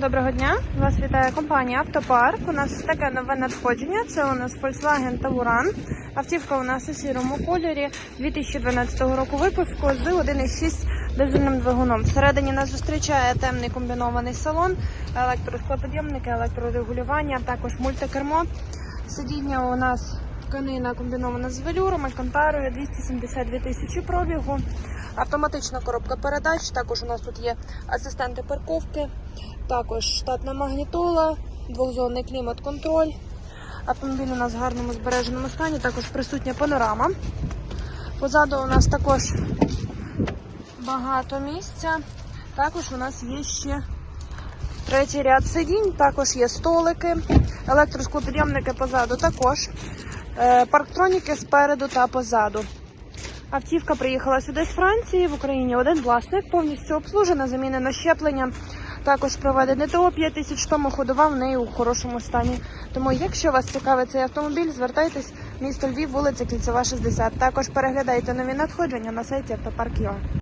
Доброго дня! Вас вітає компанія Автопарк. У нас таке нове надходження. Це у нас Volkswagen Tauran. Автівка у нас у сірому кольорі 2012 року випуску з 1,6 дизельним двигуном. Всередині нас зустрічає темний комбінований салон, електросклоподйомники, електрорегулювання, також мультикермо. Сидіння у нас тканина комбінована з велюром, алькантарою, 272 тисячі пробігу. Автоматична коробка передач. Також у нас тут є асистенти парковки, також штатна магнітола, двохзонний клімат-контроль. Автомобіль у нас в гарному збереженому стані, також присутня панорама. Позаду у нас також багато місця. Також у нас є ще третій ряд сидінь, також є столики, електросклопідйомники позаду також. Е, Парктроніки спереду та позаду. Автівка приїхала сюди з Франції. В Україні один власник, повністю обслужена, замінено щеплення. Також проведене ТО 5 тисяч тому ходова в неї у хорошому стані. Тому, якщо вас цікавить цей автомобіль, звертайтесь місто Львів, вулиця Кільцева, 60. Також переглядайте нові надходження на сайті автопарк.ua.